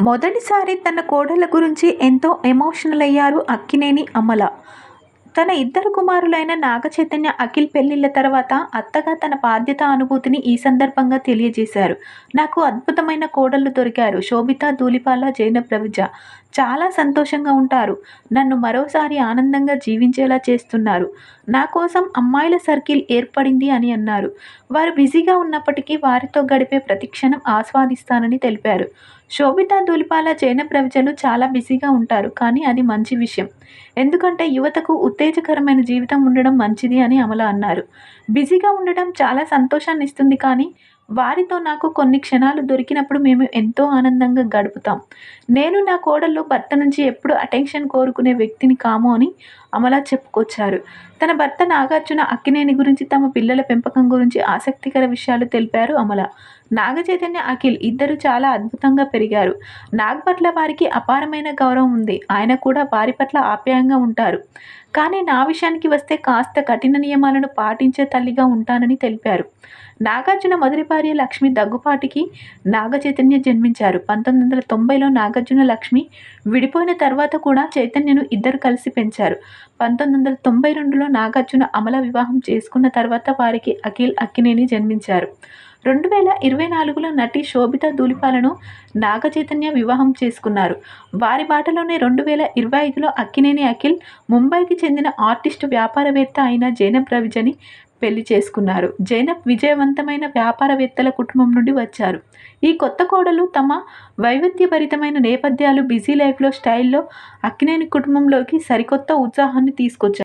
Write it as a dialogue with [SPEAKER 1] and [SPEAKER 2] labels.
[SPEAKER 1] మొదటిసారి తన కోడళ్ళ గురించి ఎంతో ఎమోషనల్ అయ్యారు అక్కినేని అమల. తన ఇద్దరు కుమారులైన నాగచైతన్య అఖిల్ పెళ్ళిళ్ళ తర్వాత అత్తగా తన బాధ్యత అనుభూతిని ఈ సందర్భంగా తెలియజేశారు. నాకు అద్భుతమైన కోడళ్ళు దొరికారు. శోభిత ధూలిపాల జైన ప్రవిజ. చాలా సంతోషంగా ఉంటారు. నన్ను మరోసారి ఆనందంగా జీవించేలా చేస్తున్నారు. నా కోసం అమ్మాయిల సర్కిల్ ఏర్పడింది అని అన్నారు. వారు బిజీగా ఉన్నప్పటికీ వారితో గడిపే ప్రతిక్షణం ఆస్వాదిస్తానని తెలిపారు. శోభిత ధూళిపాల జైనబ్ ప్రజలు చాలా బిజీగా ఉంటారు. కానీ అది మంచి విషయం. ఎందుకంటే యువతకు ఉత్తేజకరమైన జీవితం ఉండడం మంచిది అని అమల అన్నారు. బిజీగా ఉండడం చాలా సంతోషాన్ని ఇస్తుంది కానీ వారితో నాకు కొన్ని క్షణాలు దొరికినప్పుడు మేము ఎంతో ఆనందంగా గడుపుతాం. నేను నా కోడళ్ళు భర్త నుంచి ఎప్పుడు అటెన్షన్ కోరుకునే వ్యక్తిని కాము అని అమల చెప్పుకొచ్చారు. తన భర్త నాగార్జున అక్కినేని గురించి తమ పిల్లల పెంపకం గురించి ఆసక్తికర విషయాలు తెలిపారు అమల. నాగచైతన్య అఖిల్ ఇద్దరు చాలా అద్భుతంగా పెరిగారు. నాగ్ పట్ల వారికి అపారమైన గౌరవం ఉంది. ఆయన కూడా వారి పట్ల ఆప్యాయంగా ఉంటారు. కానీ నా విషయానికి వస్తే కాస్త కఠిన నియమాలను పాటించే తల్లిగా ఉంటానని తెలిపారు. నాగార్జున మొదటి భార్య లక్ష్మి దగ్గుపాటికి నాగ చైతన్య జన్మించారు. పంతొమ్మిది వందల తొంభైలో నాగార్జున లక్ష్మి విడిపోయిన తర్వాత కూడా చైతన్యను ఇద్దరు కలిసి పెంచారు. పంతొమ్మిది వందల తొంభై రెండులో నాగార్జున అమల వివాహం చేసుకున్న తర్వాత వారికి అఖిల్ అక్కినేని జన్మించారు. రెండు వేల ఇరవై నాలుగులో నటి శోభిత దూలిపాలను నాగచైతన్య వివాహం చేసుకున్నారు. వారి బాటలోనే రెండు వేల ఇరవై ఐదులో అక్కినేని అఖిల్ ముంబైకి చెందిన ఆర్టిస్టు వ్యాపారవేత్త అయిన జైనబ్ రవిజని పెళ్ళి చేసుకున్నారు. జైనబ్ విజయవంతమైన వ్యాపారవేత్తల కుటుంబం నుండి వచ్చారు. ఈ కొత్త కోడలు తమ వైవిధ్యభరితమైన నేపథ్యాలు బిజీ లైఫ్లో స్టైల్లో అక్కినేని కుటుంబంలోకి సరికొత్త ఉత్సాహాన్ని తీసుకొచ్చారు.